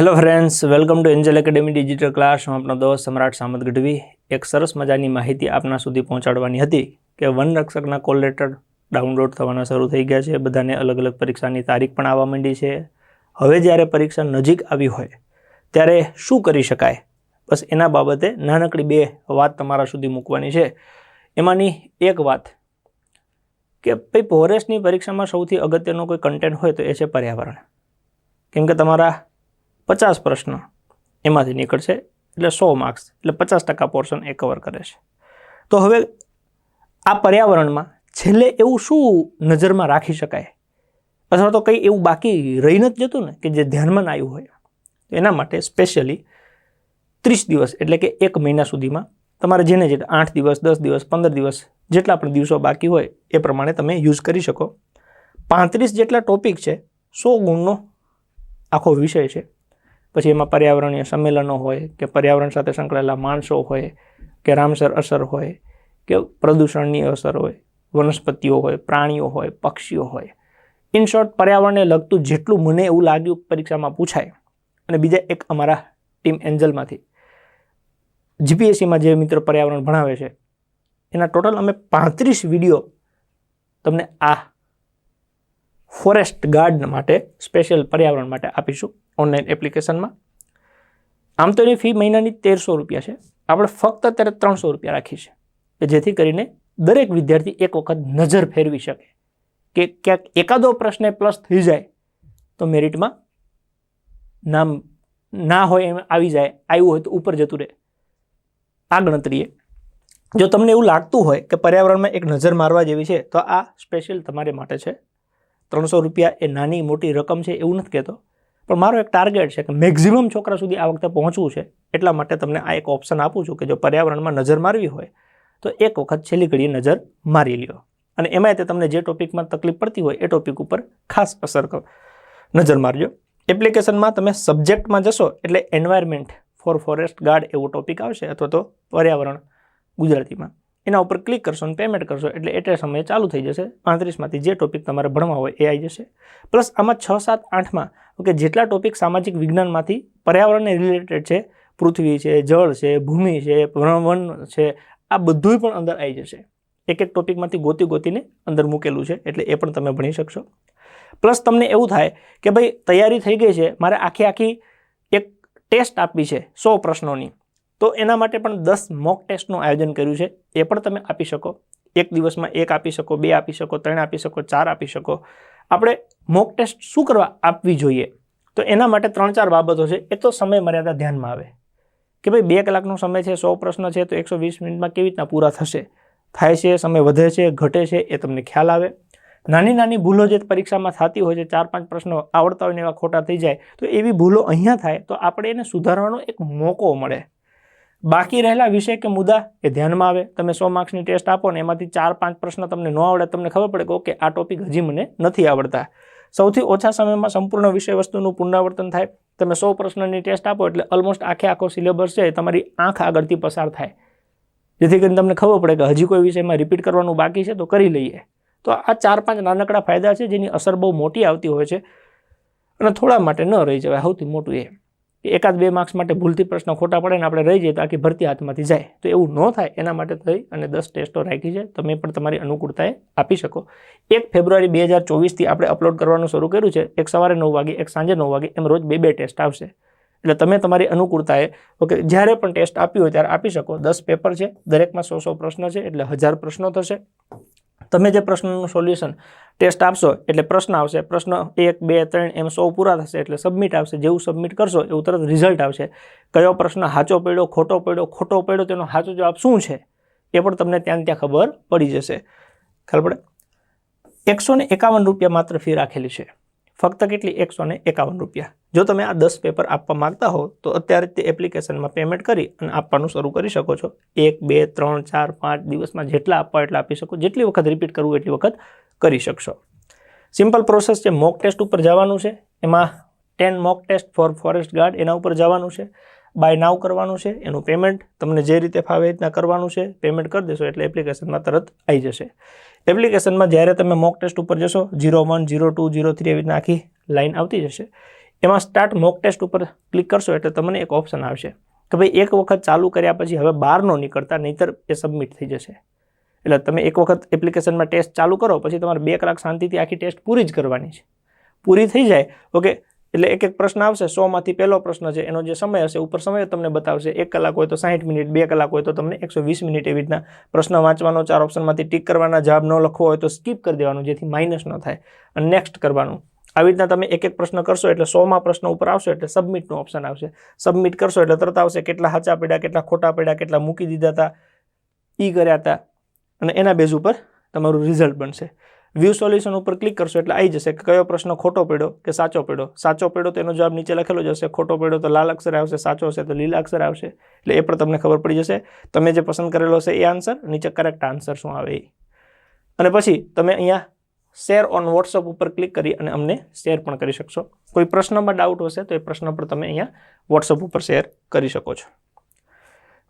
Hello friends welcome to Angel Academy digital class હું આપનો દોસ્ત સમ્રાટ સામત ગઢવી. એક સરસ મજાની માહિતી આપના સુધી પહોંચાડવાની હતી કે વનરક્ષકના કોલ લેટર ડાઉનલોડ થવાના શરૂ થઈ ગયા છે. બધાને અલગ અલગ પરીક્ષાની તારીખ પણ આવવા માંડી છે. હવે જ્યારે પરીક્ષા નજીક આવી હોય, ત્યારે શું કરી શકાય? બસ એના બાબતે નાનકડી બે વાત તમારા સુધી મૂકવાની છે. એમાંની એક વાત કે ભાઈ ફોરેસ્ટની પરીક્ષામાં સૌથી અગત્યનો કોઈ કન્ટેન્ટ હોય તો એ છે પર્યાવરણ. કેમ કે તમારા પચાસ પ્રશ્ન એમાંથી નીકળશે, એટલે સો માર્ક્સ એટલે પચાસ ટકા પોર્શન એ કવર કરે છે. તો હવે આ પર્યાવરણમાં છેલ્લે એવું શું નજરમાં રાખી શકાય? અથવા તો કંઈ એવું બાકી રહી નથી જતું ને, કે જે ધ્યાનમાં ના આવ્યું હોય? એના માટે સ્પેશિયલી ત્રીસ દિવસ, એટલે કે એક મહિના સુધીમાં તમારે જેને જે આઠ દિવસ, દસ દિવસ, પંદર દિવસ જેટલા પણ દિવસો બાકી હોય, એ પ્રમાણે તમે યુઝ કરી શકો. પાંત્રીસ જેટલા ટોપિક છે, સો ગુણનો આખો વિષય છે. પછી એમાં પર્યાવરણીય સંમેલનો હોય કે પર્યાવરણ સાથે સંકળાયેલા માણસો હોય કે રામસર અસર હોય કે પ્રદૂષણની અસર હોય, વનસ્પતિઓ હોય, પ્રાણીઓ હોય, પક્ષીઓ હોય. ઇન શોર્ટ પર્યાવરણને લગતું જેટલું મને એવું લાગ્યું પરીક્ષામાં પૂછાય, અને બીજા એક અમારા ટીમ એન્જલમાંથી. જીપીએસસીમાં જે મિત્ર પર્યાવરણ ભણાવે છે, એના ટોટલ અમે પાંત્રીસ વીડિયો તમને આ ફોરેસ્ટ ગાર્ડન માટે, સ્પેશિયલ પર્યાવરણ માટે આપીશું. ઓનલાઈન એપ્લિકેશનમાં આમ તો એની ફી મહિનાની તેરસો રૂપિયા છે. આપણે ફક્ત અત્યારે ત્રણસો રૂપિયા રાખી છે. કે જેથી કરીને દરેક વિદ્યાર્થી એક વખત નજર ફેરવી શકે. કે ક્યાંક એકાદો પ્રશ્ન પ્લસ થઈ જાય, તો મેરિટમાં નામ ના હોય એમ આવી જાય, આવ્યું હોય તો ઉપર જતું રહે. આ ગણતરીએ. જો તમને એવું લાગતું હોય કે પર્યાવરણમાં એક નજર મારવા જેવી છે, તો આ સ્પેશિયલ તમારે માટે છે. ત્રણસો રૂપિયા એ નાની મોટી રકમ છે એવું નથી કહેતો. પણ મારો એક ટાર્ગેટ છે કે મેક્ઝિમમ છોકરા સુધી આ વખતે પહોંચવું છે એટલા માટે તમને આ એક ઓપ્શન આપું છું કે જો પર્યાવરણમાં નજર મારવી હોય, તો એક વખત છેલ્લી ઘડીએ નજર મારી લ્યો. અને એમાંય તે તમને જે ટોપિકમાં તકલીફ પડતી હોય એ ટોપિક ઉપર ખાસ અસર કરો, નજર મારજો. એપ્લિકેશનમાં તમે સબ્જેક્ટમાં જશો એટલે એન્વાયરમેન્ટ ફોર ફોરેસ્ટ ગાર્ડ એવો ટોપિક આવશે અથવા તો પર્યાવરણ ગુજરાતીમાં. એના ઉપર ક્લિક કરશો અને પેમેન્ટ કરશો એટલે એટલે સમયે ચાલુ થઈ જશે. પાંત્રીસમાંથી જે ટોપિક તમારે ભણવા હોય એ આવી જશે. પ્લસ આમાં છ, સાત, આઠમાં ઓકે જેટલા ટોપિક સામાજિક વિજ્ઞાનમાંથી પર્યાવરણને રિલેટેડ છે, પૃથ્વી છે, જળ છે, ભૂમિ છે, વન છે, આ બધું પણ અંદર આવી જશે. એક એક ટોપિકમાંથી ગોતી ગોતીને અંદર મૂકેલું છે એટલે એ પણ તમે ભણી શકશો. પ્લસ તમને એવું થાય કે ભાઈ તૈયારી થઈ ગઈ છે, મારે આખી આખી એક ટેસ્ટ આપવી છે સો પ્રશ્નોની. તો એના માટે પણ દસ મોક ટેસ્ટનું આયોજન કર્યું છે. એ પણ તમે આપી શકો. એક દિવસમાં એક આપી શકો, બે આપી શકો, ત્રણ આપી શકો, ચાર આપી શકો. આપણે મોક ટેસ્ટ શું કરવા આપવી જોઈએ? તો એના માટે ત્રણ ચાર બાબતો છે. એ તો સમય મર્યાદા ધ્યાનમાં આવે. કે ભાઈ બે કલાકનો સમય છે, સો પ્રશ્ન છે, તો એકસો વીસ મિનિટમાં કેવી રીતના પૂરા થશે? થાય છે, સમય વધે છે, ઘટે છે, એ તમને ખ્યાલ આવે. નાની નાની ભૂલો જે પરીક્ષામાં થતી હોય છે, ચાર પાંચ પ્રશ્નો આવડતા હોય ને એવા ખોટા થઈ જાય, તો એવી ભૂલો અહીંયા થાય, તો આપણે એને સુધારવાનો એક મોકો મળે. બાકી રહેલા વિષય કે મુદ્દા એ ધ્યાનમાં આવે. તમે સો માર્ક્સની ટેસ્ટ આપો ને એમાંથી ચાર પાંચ પ્રશ્ન તમને ન આવડે, તમને ખબર પડે કે ઓકે, આ ટોપિક હજી મને નથી આવડતા. સૌથી ઓછા સમયમાં સંપૂર્ણ વિષય વસ્તુનું પુનરાવર્તન થાય. તમે સો પ્રશ્નની ટેસ્ટ આપો એટલે ઓલમોસ્ટ આખે આખો સિલેબસ છે તમારી આંખ આગળથી પસાર થાય. જેથી કરીને તમને ખબર પડે કે હજી કોઈ વિષયમાં રિપીટ કરવાનું બાકી છે તો કરી લઈએ. તો આ ચાર પાંચ નાનકડા ફાયદા છે જેની અસર બહુ મોટી આવતી હોય છે અને થોડા માટે ન રહી જવાય. સૌથી મોટું એ. એકાદ બે માર્ક્સ માટે ભૂલથી પ્રશ્ન ખોટા પડે ને આપણે રહી જઈએ તો આખી ભરતી હાથમાંથી જાય. તો એવું ન થાય, એના માટે થઈ અને દસ ટેસ્ટો રાખી છે. તમે પણ તમારી અનુકૂળતાએ આપી શકો. એક ફેબ્રુઆરી બે હજાર ચોવીસથી આપણે અપલોડ કરવાનું શરૂ કર્યું છે. એક સવારે નવ વાગે, એક સાંજે નવ વાગે, એમ રોજ બે બે ટેસ્ટ આવશે. એટલે તમે તમારી અનુકૂળતાએ, ઓકે, જ્યારે પણ ટેસ્ટ આપ્યું હોય ત્યારે આપી શકો. દસ પેપર છે, દરેકમાં સો સો પ્રશ્ન છે, એટલે હજાર પ્રશ્નો થશે. તમે જે પ્રશ્નનું સોલ્યુશન ટેસ્ટ આપશો, એટલે પ્રશ્ન આવશે. પ્રશ્ન એક, બે, ત્રણ એમ સો પૂરા થશે, એટલે સબમિટ આવશે. જેવું સબમિટ કરશો, એવું તરત રિઝલ્ટ આવશે. કયો પ્રશ્ન સાચો પડ્યો, ખોટો પડ્યો ખોટો પડ્યો, તેનો સાચો જવાબ શું છે? એ પણ તમને ત્યાં ત્યાં ખબર પડી જશે. ખબર પડે? એકસો એકાવન રૂપિયા માત્ર ફી રાખેલી છે. ફક્ત કેટલી? એકસો ને એકાવન રૂપિયા. જો તમે આ દસ પેપર આપવા માંગતા હો, તો અત્યારે તે એપ્લિકેશનમાં પેમેન્ટ કરી અને આપવાનું શરૂ કરી શકો છો. એક, બે, ત્રણ, ચાર, પાંચ દિવસમાં જેટલા આપવા એટલા આપી શકો. જેટલી વખત રિપીટ કરવું એટલી વખત કરી શકશો. સિમ્પલ પ્રોસેસ છે. મોક ટેસ્ટ ઉપર જવાનું છે. એમાં ten mock test for forest guard એના ઉપર જવાનું છે. બાય નાવ કરવાનું છે, એનું પેમેન્ટ તમને જે રીતે ફાવે એ રીતના કરવાનું છે પેમેન્ટ કરી દેશો એટલે એપ્લિકેશનમાં તરત આવી જશે. એપ્લિકેશનમાં જ્યારે તમે મોક ટેસ્ટ ઉપર જશો zero one zero two zero three એવી રીતના આખી લાઇન આવતી જશે. એમાં સ્ટાર્ટ મોક ટેસ્ટ ઉપર ક્લિક કરશો એટલે તમને એક ઓપ્શન આવશે કે ભાઈ એક વખત ચાલુ કર્યા પછી હવે બહારનો નીકળતા, નહીંતર એ સબમિટ થઈ જશે. એટલે તમે એક વખત એપ્લિકેશનમાં ટેસ્ટ ચાલુ કરો, પછી તમારે બે કલાક શાંતિથી આખી ટેસ્ટ પૂરી જ કરવાની છે. પૂરી થઈ જાય ઓકે એટલે એક એક પ્રશ્ન આવશે સોમાંથી પહેલો પ્રશ્ન છે, એનો જે સમય હશે, ઉપર સમય તમને બતાવશે, એક કલાક હોય તો સાહીઠ મિનિટ, બે કલાક હોય તો તમને એકસો વીસ મિનિટ એવી રીતના પ્રશ્ન વાંચવાનો, ચાર ઓપ્શનમાંથી ટીક કરવાના, જવાબ ન લખવો હોય તો સ્કીપ કરી દેવાનું, જેથી માઇનસ ન થાય. અને નેક્સ્ટ કરવાનું. આવી રીતના તમે એક એક પ્રશ્ન કરશો એટલે સોમાં પ્રશ્ન ઉપર આવશે એટલે સબમિટનું ઓપ્શન આવશે. સબમિટ કરશો એટલે તરત આવશે કેટલા હાચા પડ્યા, કેટલા ખોટા પડ્યા, કેટલા મૂકી દીધા હતા, ઈ કર્યા હતા. અને એના બેઝ ઉપર તમારું રિઝલ્ટ બનશે. વ્યૂ સોલ્યુશન ઉપર ક્લિક કરશો એટલે આવી જશે કે કયો પ્રશ્ન ખોટો પડ્યો કે સાચો પડ્યો? સાચો પડ્યો તો એનો જવાબ નીચે લખેલો જશે ખોટો પડ્યો તો લાલ અક્ષર આવશે, સાચો હશે તો લીલા અક્ષર આવશે. એટલે એ પણ તમને ખબર પડી જશે. તમે જે પસંદ કરેલો હશે એ આન્સર નીચે કરેક્ટ આન્સર શું આવે એ. અને પછી તમે અહીંયા શેર ઓન વોટ્સઅપ ઉપર ક્લિક કરી અને અમને શેર પણ કરી શકશો. કોઈ પ્રશ્નમાં ડાઉટ હશે તો એ પ્રશ્ન પર તમે અહીંયા વોટ્સઅપ ઉપર શેર કરી શકો છો.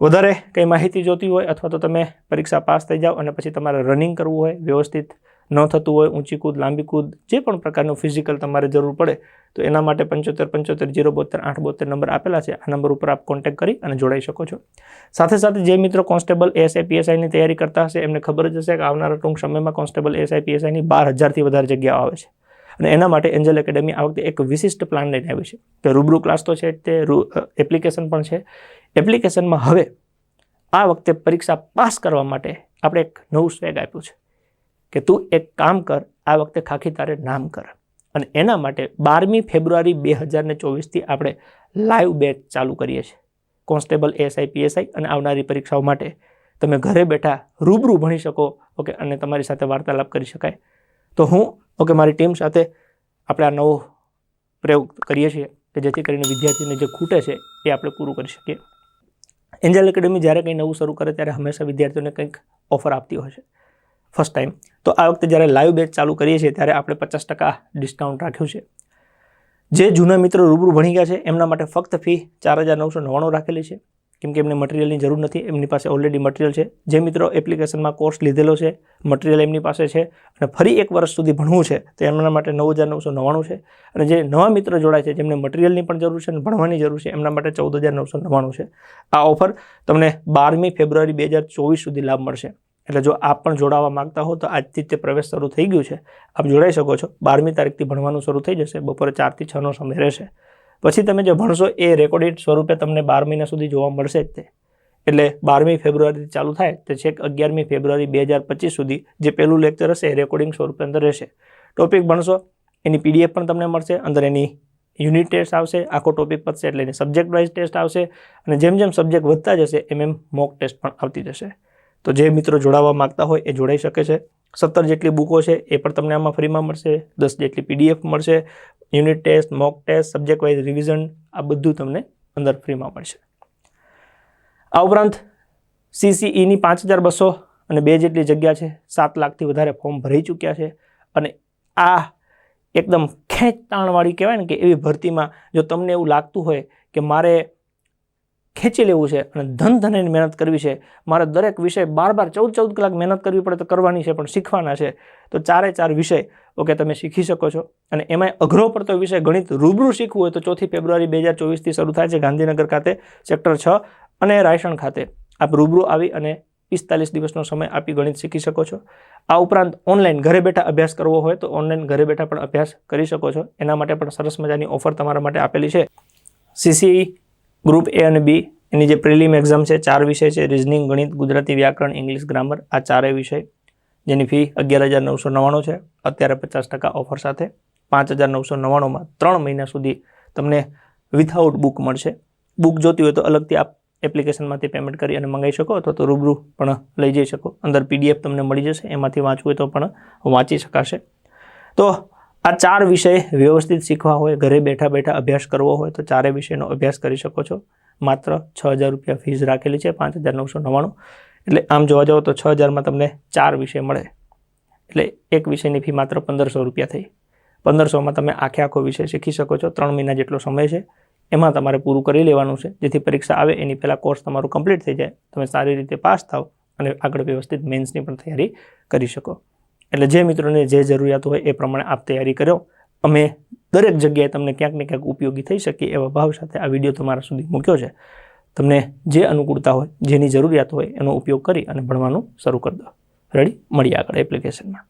વધારે કંઈ માહિતી જોતી હોય અથવા તો તમે પરીક્ષા પાસ થઈ જાઓ અને પછી તમારે રનિંગ કરવું હોય, વ્યવસ્થિત ન થતું હોય, ઊંચી કૂદ, લાંબી કૂદ, જે પણ પ્રકારનું ફિઝિકલ તમારે જરૂર પડે, તો એના માટે પંચોતેર પંચોતેર, જીરો બોતેર આઠ બોતેર નંબર આપેલા છે. આ નંબર ઉપર આપ કોન્ટેક્ટ કરી અને જોડાઈ શકો છો. સાથે સાથે જે મિત્રો કોન્સ્ટેબલ એસઆઈ પીએસઆઈની તૈયારી કરતા હશે, એમને ખબર જ હશે કે આવનારા ટૂંક સમયમાં કોન્સ્ટેબલ એસઆઈ પીએસઆઈની બાર હજારથી વધારે જગ્યાઓ આવે છે. અને એના માટે એન્જલ એકેડેમી આ વખતે એક વિશિષ્ટ પ્લાન લઈને આવી છે. કે રૂબરૂ ક્લાસ તો છે તે એપ્લિકેશન પણ છે. એપ્લિકેશનમાં હવે આ વખતે પરીક્ષા પાસ કરવા માટે આપણે એક નવું સ્વેગ આપ્યું છે. કે તું એક કામ કર, આ વખતે ખાખી તારે નામ કર. અને એના માટે બારમી ફેબ્રુઆરી બે હજાર ને ચોવીસથી આપણે લાઈવ બેચ ચાલુ કરીએ છીએ. કોન્સ્ટેબલ એસઆઈ પીએસઆઈ અને આવનારી પરીક્ષાઓ માટે તમે ઘરે બેઠા રૂબરૂ ભણી શકો, ઓકે, અને તમારી સાથે વાર્તાલાપ કરી શકાય. તો હું, ઓકે, મારી ટીમ સાથે આપણે આ નવો પ્રયોગ કરીએ છીએ કે જેથી કરીને વિદ્યાર્થીને જે ખૂટે છે એ આપણે પૂરું કરી શકીએ. એન્જલ એકેડમી જ્યારે કંઈ નવું શરૂ કરે ત્યારે હંમેશા વિદ્યાર્થીઓને કંઈક ઓફર આપતી હોય છે. First time. તો આ વખતે જ્યારે લાઈવ બેચ ચાલુ કરીએ છીએ ત્યારે આપણે પચાસ ટકા ડિસ્કાઉન્ટ રાખ્યું છે. જે જૂના મિત્રો રૂબરૂ ભણી ગયા છે, એમના માટે ફક્ત ફી ચાર હજાર નવસો નવ્વાણું રાખેલી છે. કેમ કે એમને મટીરિયલની જરૂર નથી, એમની પાસે ઓલરેડી મટીરિયલ છે. જે મિત્રો એપ્લિકેશનમાં કોર્સ લીધેલો છે મટીરિયલ એમની પાસે છે અને ફરી એક વર્ષ સુધી ભણવું છે, તો એમના માટે નવ હજાર નવસો નવ્વાણું છે. અને જે નવા મિત્રો જોડાય છે, જેમને મટીરિયલની પણ જરૂર છે અને ભણવાની જરૂર છે, એમના માટે ચૌદ હજાર નવસો નવ્વાણું છે. આ ઓફર તમને બારમી ફેબ્રુઆરી બે હજાર ચોવીસ સુધી લાભ મળશે. એટલે જો આપ પણ જોડાવા માંગતા હો તો આજથી તે પ્રવેશ શરૂ થઈ ગયું છે. આપ જોડાઈ શકો છો. બારમી તારીખથી ભણવાનું શરૂ થઈ જશે. બપોરે ચારથી છનો સમય રહેશે. પછી તમે જે ભણશો એ રેકોર્ડેડ સ્વરૂપે તમને બાર મહિના સુધી જોવા મળશે જ તે. એટલે બારમી ફેબ્રુઆરીથી ચાલુ થાય તે છેક અગિયારમી ફેબ્રુઆરી બે હજાર પચીસ સુધી જે પહેલું લેક્ચર હશે એ રેકોર્ડિંગ સ્વરૂપે અંદર રહેશે. ટોપિક ભણશો, એની પીડીએફ પણ તમને મળશે, અંદર એની યુનિટ ટેસ્ટ આવશે, આખો ટોપિક પતશે એટલે એની સબ્જેક્ટ વાઇઝ ટેસ્ટ આવશે અને જેમ જેમ સબ્જેક્ટ વધતા જશે એમ એમ મોક ટેસ્ટ પણ આવતી જશે. તો જે મિત્રો જોડાવા માગતા હોય એ જોડાઈ શકે છે. સત્તર જેટલી બુકો છે એ પણ તમને આમાં ફ્રીમાં મળશે. દસ જેટલી પીડીએફ મળશે. Unit test, mock test, subject wise revision આ બધું તમને અંદર ફ્રીમાં મળશે. આ ઉપરાંત સીસીઈની પાંચ હજાર બસો અને બે જેટલી જગ્યા છે. સાત લાખથી વધારે ફોર્મ ભરાઈ ચૂક્યા છે. અને આ એકદમ ખેંચતાણવાળી કહેવાય ને કે એવી ભરતીમાં જો તમને એવું લાગતું હોય કે મારે ખેંચી લેવું છે અને ધન ધનેની મહેનત કરવી છે. મારે દરેક વિષય બાર બાર ચૌદ ચૌદ કલાક મહેનત કરવી પડે તો કરવાની છે, પણ શીખવાના છે. તો ચારે ચાર વિષય, ઓકે, તમે શીખી શકો છો. અને એમાં અઘરો પડતો વિષય ગણિત રૂબરૂ શીખવું હોય તો ચોથી ફેબ્રુઆરી બે હજાર ચોવીસથી શરૂ થાય છે ગાંધીનગર ખાતે સેક્ટર છ અને રાયસણ ખાતે. આપ રૂબરૂ આવી અને પિસ્તાલીસ દિવસનો સમય આપી ગણિત શીખી શકો છો. આ ઉપરાંત ઓનલાઈન ઘરે બેઠા અભ્યાસ કરવો હોય તો ઓનલાઈન ઘરે બેઠા પણ અભ્યાસ કરી શકો છો. એના માટે પણ સરસ મજાની ઓફર તમારા માટે આપેલી છે. સીસીઈ ગ્રુપ એ અને બી, એની જે પ્રિલિમ એક્ઝામ છે, ચાર વિષય છે, રિઝનિંગ, ગણિત, ગુજરાતી વ્યાકરણ, ઇંગ્લિશ, ગ્રામર, આ ચારેય વિષય. જેની ફી અગિયાર હજાર નવસો નવ્વાણું છે. અત્યારે પચાસ ટકા ઓફર સાથે પાંચ હજાર નવસો નવ્વાણુંમાં ત્રણ મહિના સુધી તમને વિથઆઉટ બુક મળશે. બુક જોતી હોય તો અલગથી આપ એપ્લિકેશનમાંથી પેમેન્ટ કરી અને મંગાવી શકો અથવા તો રૂબરૂ પણ લઈ જઈ શકો. અંદર પીડીએફ તમને મળી જશે. એમાંથી વાંચવું હોય તો પણ વાંચી શકાશે. તો આ ચાર વિષય વ્યવસ્થિત શીખવા હોય, ઘરે બેઠા બેઠા અભ્યાસ કરવો હોય તો ચારે વિષયનો અભ્યાસ કરી શકો છો. માત્ર છ હજાર રૂપિયા ફીસ રાખેલી છે, પાંચ હજાર નવસો નવ્વાણું. એટલે આમ જોવા જાઓ તો છ હજારમાં તમને ચાર વિષય મળે. એટલે એક વિષયની ફી માત્ર પંદરસો રૂપિયા થઈ. પંદરસોમાં તમે આખે આખો વિષય શીખી શકો છો. ત્રણ મહિના જેટલો સમય છે. એમાં તમારે પૂરું કરી લેવાનું છે. જેથી પરીક્ષા આવે, એની પહેલાં કોર્સ તમારું કમ્પ્લીટ થઈ જાય. તમે સારી રીતે પાસ થાવ અને આગળ વ્યવસ્થિત મેન્સની પણ તૈયારી કરી શકો. એટલે જે મિત્રોને જે જરૂરિયાત હોય એ પ્રમાણે આપ તૈયારી કરો. અમે દરેક જગ્યાએ તમને ક્યાંક ને ક્યાંક ઉપયોગી થઈ શકે એવા ભાવ સાથે આ વીડિયો તમારા સુધી મૂક્યો છે. તમને જે અનુકૂળતા હોય, જેની જરૂરિયાત હોય એનો ઉપયોગ કરી અને ભણવાનું શરૂ કરી દો. રેડી મળીએ આગળ એપ્લિકેશનમાં